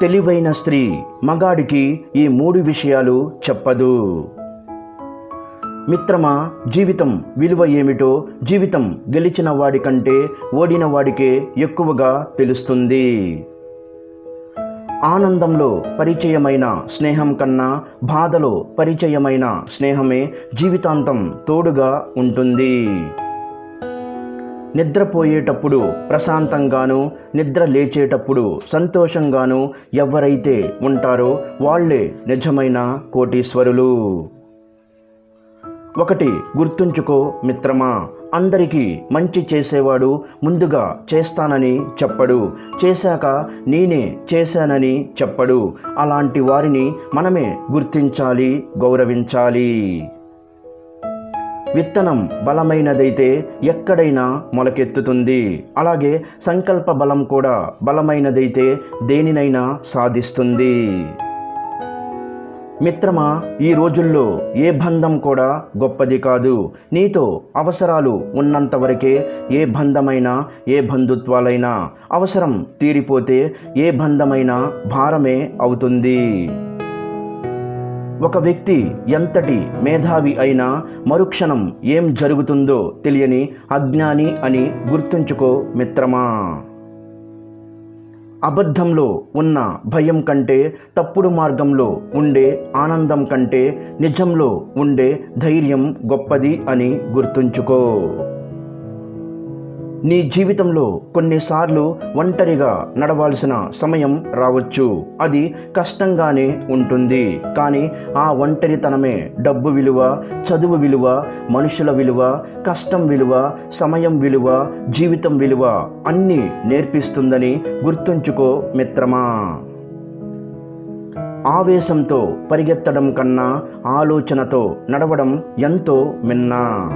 తెలివైన స్త్రీ మగాడికి ఈ మూడు విషయాలు చెప్పదు. మిత్రమా జీవితం విలువ ఏమిటో జీవితం గెలిచిన వాడికంటే ఓడిన వాడికే ఎక్కువగా తెలుస్తుంది. ఆనందంలో పరిచయమైన స్నేహం కన్నా బాధలో పరిచయమైన స్నేహమే జీవితాంతం తోడుగా ఉంటుంది. నిద్రపోయేటప్పుడు ప్రశాంతంగాను నిద్ర లేచేటప్పుడు సంతోషంగాను ఎవరైతే ఉంటారో వాళ్ళే నిజమైన కోటీశ్వరులు. ఒకటి గుర్తుంచుకో మిత్రమా అందరికీ మంచి చేసేవాడు ముందుగా చేస్తానని చెప్పడు చేశాక నేనే చేశానని చెప్పడు అలాంటి వారిని మనమే గుర్తించాలి గౌరవించాలి. విత్తనం బలమైనదైతే ఎక్కడైనా మొలకెత్తుతుంది. అలాగే సంకల్ప బలం కూడా బలమైనదైతే దేనినైనా సాధిస్తుంది. మిత్రమా ఈ రోజుల్లో ఏ బంధం కూడా గొప్పది కాదు. నీతో అవసరాలు ఉన్నంత వరకే ఏ బంధమైనా ఏ బంధుత్వాలైనా అవసరం తీరిపోతే ఏ బంధమైనా భారమే అవుతుంది. ఒక వ్యక్తి ఎంతటి మేధావి అయినా మరుక్షణం ఏం జరుగుతుందో తెలియని అజ్ఞాని అని గుర్తుంచుకో మిత్రమా. అబద్ధంలో ఉన్న భయం కంటే తప్పుడు మార్గంలో ఉండే ఆనందం కంటే నిజంలో ఉండే ధైర్యం గొప్పది అని గుర్తుంచుకో. నీ జీవితంలో కొన్నిసార్లు ఒంటరిగా నడవాల్సిన సమయం రావచ్చు. అది కష్టంగానే ఉంటుంది. కానీ ఆ ఒంటరితనమే డబ్బు విలువ చదువు విలువ మనుషుల విలువ కష్టం విలువ సమయం విలువ జీవితం విలువ అన్నీ నేర్పిస్తుందని గుర్తుంచుకో మిత్రమా. ఆవేశంతో పరిగెత్తడం కన్నా ఆలోచనతో నడవడం ఎంతో మిన్నా.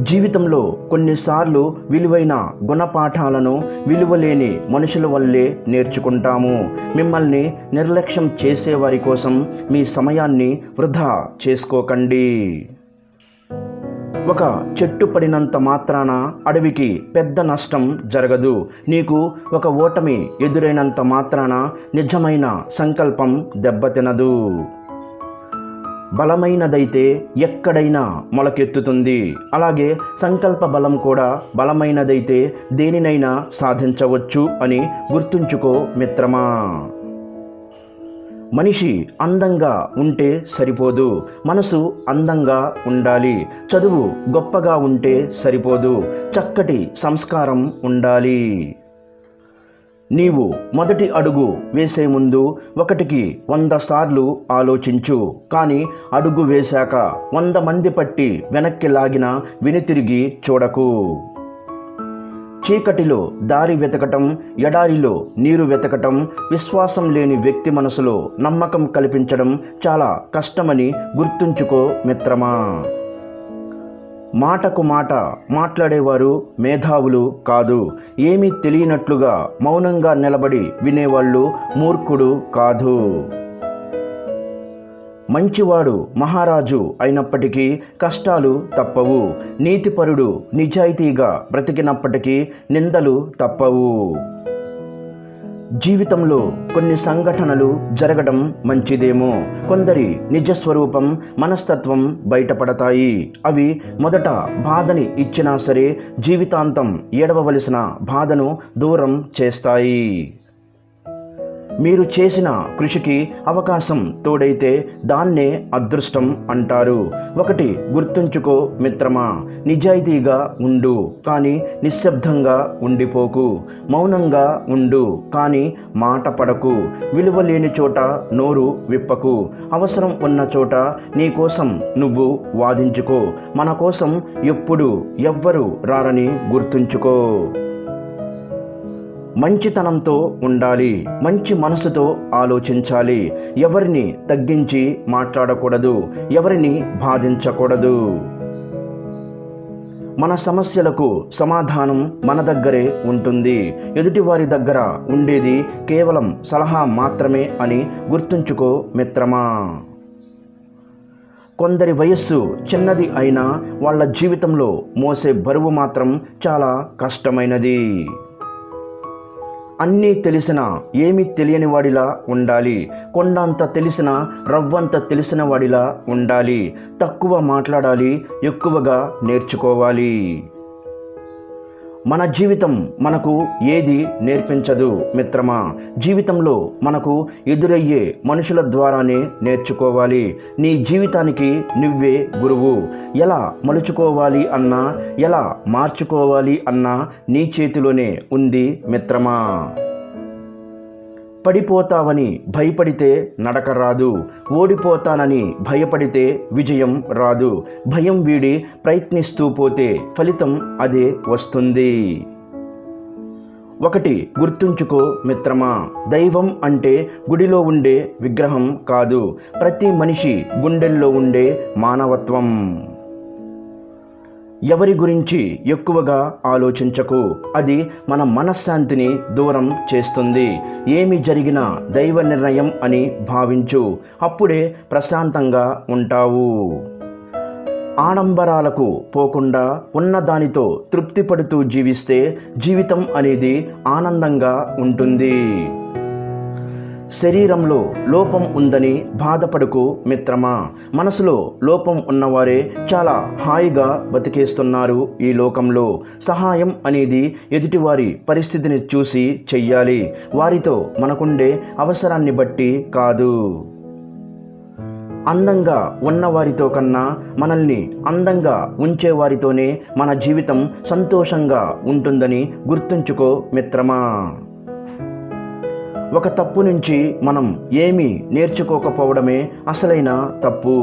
జీవితంలో కొన్నిసార్లు విలువైన గుణపాఠాలను విలువలేని మనుషుల వల్లే నేర్చుకుంటాము. మిమ్మల్ని నిర్లక్ష్యం చేసేవారి కోసం మీ సమయాన్ని వృధా చేసుకోకండి. ఒక చెట్టు పడినంత మాత్రాన అడవికి పెద్ద నష్టం జరగదు. నీకు ఒక ఓటమి ఎదురైనంత మాత్రాన నిజమైన సంకల్పం దెబ్బతినదు. బలమైనదైతే ఎక్కడైనా మొలకెత్తుతుంది. అలాగే సంకల్ప బలం కూడా బలమైనదైతే దేనినైనా సాధించవచ్చు అని గుర్తుంచుకో మిత్రమా. మనిషి అందంగా ఉంటే సరిపోదు. మనసు అందంగా ఉండాలి. చదువు గొప్పగా ఉంటే సరిపోదు. చక్కటి సంస్కారం ఉండాలి. నీవు మొదటి అడుగు వేసే ముందు ఒకటికి వంద సార్లు ఆలోచించు. కానీ అడుగు వేశాక వంద మంది పట్టి వెనక్కి లాగిన వెనుతిరిగి చూడకు. చీకటిలో దారి వెతకటం ఎడారిలో నీరు వెతకటం విశ్వాసం లేని వ్యక్తి మనసులో నమ్మకం కల్పించడం చాలా కష్టమని గుర్తుంచుకో మిత్రమా. మాటకు మాట మాట్లాడేవారు మేధావులు కాదు. ఏమీ తెలియనట్లుగా మౌనంగా నిలబడి వినేవాళ్ళు మూర్ఖుడు కాదు. మంచివాడు మహారాజు అయినప్పటికీ కష్టాలు తప్పవు. నీతిపరుడు నిజాయితీగా బ్రతికినప్పటికీ నిందలు తప్పవు. జీవితంలో కొన్ని సంఘటనలు జరగడం మంచిదేమో. కొందరి నిజస్వరూపం మనస్తత్వం బయటపడతాయి. అవి మొదట బాధని ఇచ్చినా సరే జీవితాంతం ఏడవవలసిన బాధను దూరం చేస్తాయి. మీరు చేసిన కృషికి అవకాశం తోడైతే దాన్నే అదృష్టం అంటారు. ఒకటి గుర్తుంచుకో మిత్రమా నిజాయితీగా ఉండు కానీ నిశ్శబ్దంగా ఉండిపోకు మౌనంగా ఉండు కానీ మాట పడకు విలువ లేని చోట నోరు విప్పకు అవసరం ఉన్న చోట నీ కోసం నువ్వు వాదించుకో మన కోసం ఎప్పుడు ఎవ్వరు రారని గుర్తుంచుకో. మంచితనంతో ఉండాలి మంచి మనసుతో ఆలోచించాలి. ఎవరిని తగ్గించి మాట్లాడకూడదు ఎవరిని బాధించకూడదు. మన సమస్యలకు సమాధానం మన దగ్గరే ఉంటుంది. ఎదుటివారి దగ్గర ఉండేది కేవలం సలహా మాత్రమే అని గుర్తుంచుకో మిత్రమా. కొందరి వయస్సు చిన్నది అయినా వాళ్ళ జీవితంలో మోసే బరువు మాత్రం చాలా కష్టమైనది. అన్నీ తెలిసిన ఏమీ తెలియని వాడిలా ఉండాలి. కొండంత తెలిసిన రవ్వంత తెలిసిన వాడిలా ఉండాలి. తక్కువ మాట్లాడాలి ఎక్కువగా నేర్చుకోవాలి. మన జీవితం మనకు ఏది నేర్పించదు మిత్రమా? జీవితంలో మనకు ఎదురయ్యే మనుషుల ద్వారానే నేర్చుకోవాలి. నీ జీవితానికి నువ్వే గురువు. ఎలా మలుచుకోవాలి అన్నా? ఎలా మార్చుకోవాలి అన్నా నీ చేతిలోనే ఉంది మిత్రమా? పడిపోతావని భయపడితే నడక రాదు ఓడిపోతానని భయపడితే విజయం రాదు. భయం వీడి ప్రయత్నిస్తూ పోతే ఫలితం అదే వస్తుంది. ఒకటి గుర్తుంచుకో మిత్రమా. దైవం అంటే గుడిలో ఉండే విగ్రహం కాదు. ప్రతి మనిషి గుండెల్లో ఉండే మానవత్వం. ఎవరి గురించి ఎక్కువగా ఆలోచించకు. అది మన మనశ్శాంతిని దూరం చేస్తుంది. ఏమి జరిగినా దైవ నిర్ణయం అని భావించు. అప్పుడే ప్రశాంతంగా ఉంటావు. ఆడంబరాలకు పోకుండా ఉన్నదానితో తృప్తిపడుతూ జీవిస్తే జీవితం అనేది ఆనందంగా ఉంటుంది. శరీరంలో లోపం ఉందని బాధపడుకు మిత్రమా. మనసులో లోపం ఉన్నవారే చాలా హాయిగా బతికేస్తున్నారు ఈ లోకంలో. సహాయం అనేది ఎదుటివారి పరిస్థితిని చూసి చెయ్యాలి. వారితో మనకుండే అవసరాన్ని బట్టి కాదు. అందంగా ఉన్నవారితో కన్నా మనల్ని అందంగా ఉంచేవారితోనే మన జీవితం సంతోషంగా ఉంటుందని గుర్తుంచుకో మిత్రమా. ఒక తప్పు నుంచి మనం ఏమీ నేర్చుకోకపోవడమే అసలైన తప్పు.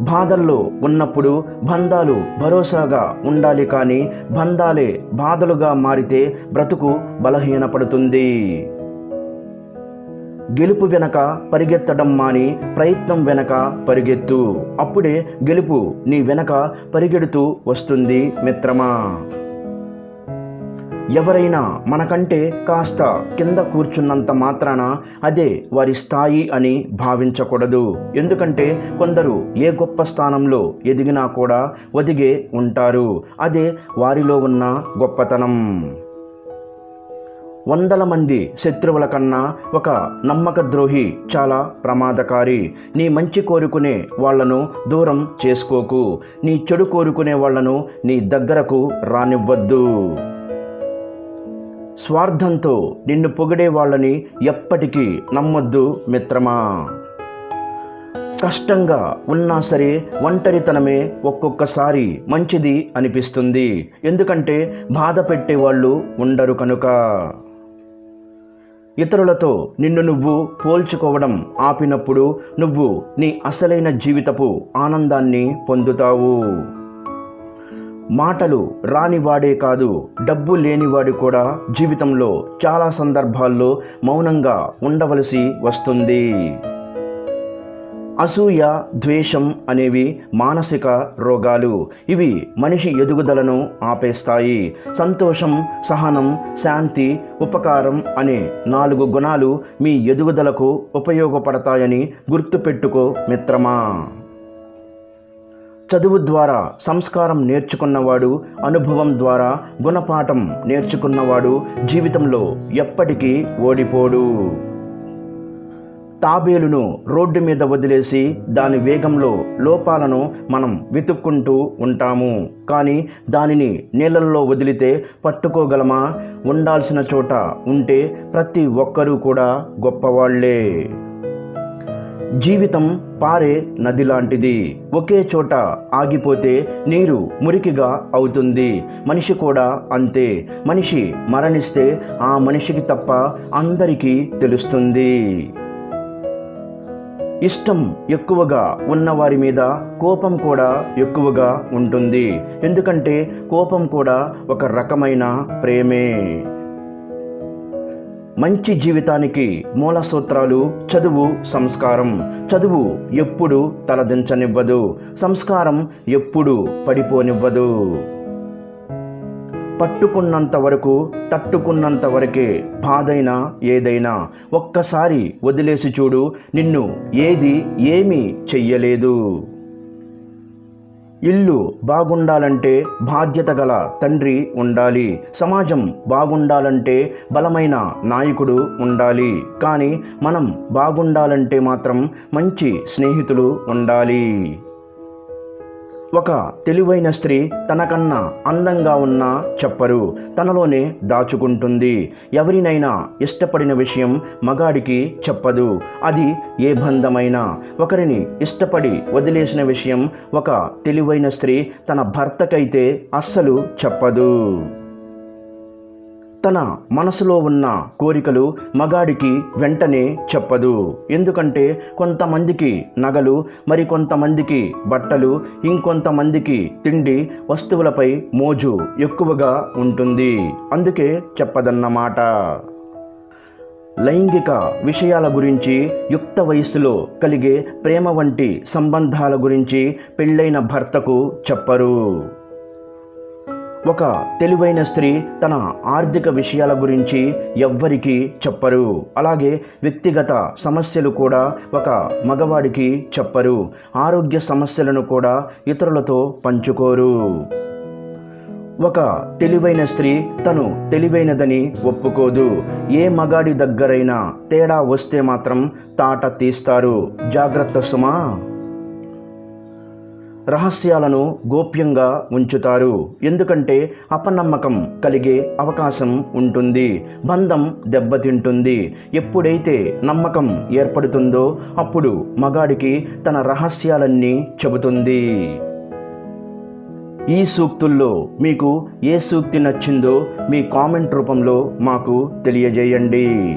బాధల్లో ఉన్నప్పుడు బంధాలు భరోసాగా ఉండాలి కానీ బంధాలే బాధలుగా మారితే బ్రతుకు బలహీనపడుతుంది. గెలుపు వెనక పరిగెత్తడం మాని ప్రయత్నం వెనక పరిగెత్తు. అప్పుడే గెలుపు నీ వెనక పరిగెడుతూ వస్తుంది మిత్రమా? ఎవరైనా మనకంటే కాస్త కింద కూర్చున్నంత మాత్రాన అదే వారి స్థాయి అని భావించకూడదు. ఎందుకంటే కొందరు ఏ గొప్ప స్థానంలో ఎదిగినా కూడా ఒదిగే ఉంటారు. అదే వారిలో ఉన్న గొప్పతనం. వందల మంది శత్రువుల కన్నా ఒక నమ్మక ద్రోహి చాలా ప్రమాదకారి. నీ మంచి కోరుకునే వాళ్ళను దూరం చేసుకోకు. నీ చెడు కోరుకునే వాళ్ళను నీ దగ్గరకు రానివ్వద్దు. స్వార్థంతో నిన్ను పొగిడే వాళ్ళని ఎప్పటికీ నమ్మొద్దు మిత్రమా. కష్టంగా ఉన్నా సరే ఒంటరితనమే ఒక్కొక్కసారి మంచిది అనిపిస్తుంది. ఎందుకంటే బాధ పెట్టేవాళ్ళు ఉండరు కనుక. ఇతరులతో నిన్ను నువ్వు పోల్చుకోవడం ఆపినప్పుడు నువ్వు నీ అసలైన జీవితపు ఆనందాన్ని పొందుతావు. మాటలు రానివాడే కాదు డబ్బు లేనివాడు కూడా జీవితంలో చాలా సందర్భాల్లో మౌనంగా ఉండవలసి వస్తుంది. అసూయ ద్వేషం అనేవి మానసిక రోగాలు. ఇవి మనిషి ఎదుగుదలను ఆపేస్తాయి. సంతోషం సహనం శాంతి ఉపకారం అనే నాలుగు గుణాలు మీ ఎదుగుదలకు ఉపయోగపడతాయని గుర్తుపెట్టుకో మిత్రమా. చదువు ద్వారా సంస్కారం నేర్చుకున్నవాడు అనుభవం ద్వారా గుణపాఠం నేర్చుకున్నవాడు జీవితంలో ఎప్పటికీ ఓడిపోడు. తాబేలును రోడ్డు మీద వదిలేసి దాని వేగంలో లోపాలను మనం వెతుక్కుంటూ ఉంటాము. కానీ దానిని నీళ్ళల్లో వదిలితే పట్టుకోగలమా? ఉండాల్సిన చోట ఉంటే ప్రతి ఒక్కరూ కూడా గొప్పవాళ్ళే. జీవితం పారే నది లాంటిది ఒకే చోట ఆగిపోతే నీరు మురికిగా అవుతుంది. మనిషి కూడా అంతే. మనిషి మరణిస్తే ఆ మనిషికి తప్ప అందరికీ తెలుస్తుంది. ఇష్టం ఎక్కువగా ఉన్నవారి మీద కోపం కూడా ఎక్కువగా ఉంటుంది. ఎందుకంటే కోపం కూడా ఒక రకమైన ప్రేమే. మంచి జీవితానికి మూల సూత్రాలు చదువు సంస్కారం. చదువు ఎప్పుడు తలదించనివ్వదు. సంస్కారం ఎప్పుడు పడిపోనివ్వదు. పట్టుకున్నంత వరకు తట్టుకున్నంత వరకే బాధైనా ఏదైనా ఒక్కసారి వదిలేసి చూడు నిన్ను ఏది ఏమీ చెయ్యలేదు. ఇల్లు బాగుండాలంటే బాధ్యత గల తండ్రి ఉండాలి. సమాజం బాగుండాలంటే బలమైన నాయకుడు ఉండాలి. కానీ మనం బాగుండాలంటే మాత్రం మంచి స్నేహితులు ఉండాలి. ఒక తెలివైన స్త్రీ తనకన్నా అందంగా ఉన్నా చెప్పరు. తనలోనే దాచుకుంటుంది. ఎవరినైనా ఇష్టపడిన విషయం మగాడికి చెప్పదు. అది ఏ బంధమైనా. ఒకరిని ఇష్టపడి వదిలేసిన విషయం ఒక తెలివైన స్త్రీ తన భర్తకైతే అస్సలు చెప్పదు. తన మనసులో ఉన్న కోరికలు మగాడికి వెంటనే చెప్పదు. ఎందుకంటే కొంతమందికి నగలు మరి కొంతమందికి బట్టలు ఇంకొంతమందికి తిండి వస్తువులపై మోజు ఎక్కువగా ఉంటుంది. అందుకే చెప్పదన్నమాట. లైంగిక విషయాల గురించి యుక్త వయస్సులో కలిగే ప్రేమ వంటి సంబంధాల గురించి పెళ్ళైన భర్తకు చెప్పరు. ఒక తెలివైన స్త్రీ తన ఆర్థిక విషయాల గురించి ఎవ్వరికీ చెప్పరు. అలాగే వ్యక్తిగత సమస్యలు కూడా ఒక మగవాడికి చెప్పరు. ఆరోగ్య సమస్యలను కూడా ఇతరులతో పంచుకోరు. ఒక తెలివైన స్త్రీ తను తెలివైనదని ఒప్పుకోదు. ఏ మగాడి దగ్గరైనా తేడా వస్తే మాత్రం తాట తీస్తారు. జాగ్రత్త సుమా! రహస్యాలను గోప్యంగా ఉంచుతారు. ఎందుకంటే అపనమ్మకం కలిగే అవకాశం ఉంటుంది. బంధం దెబ్బతింటుంది. ఎప్పుడైతే నమ్మకం ఏర్పడుతుందో అప్పుడు మగాడికి తన రహస్యాలన్నీ చెబుతుంది. ఈ సూక్తుల్లో మీకు ఏ సూక్తి నచ్చిందో మీ కామెంట్ రూపంలో మాకు తెలియజేయండి.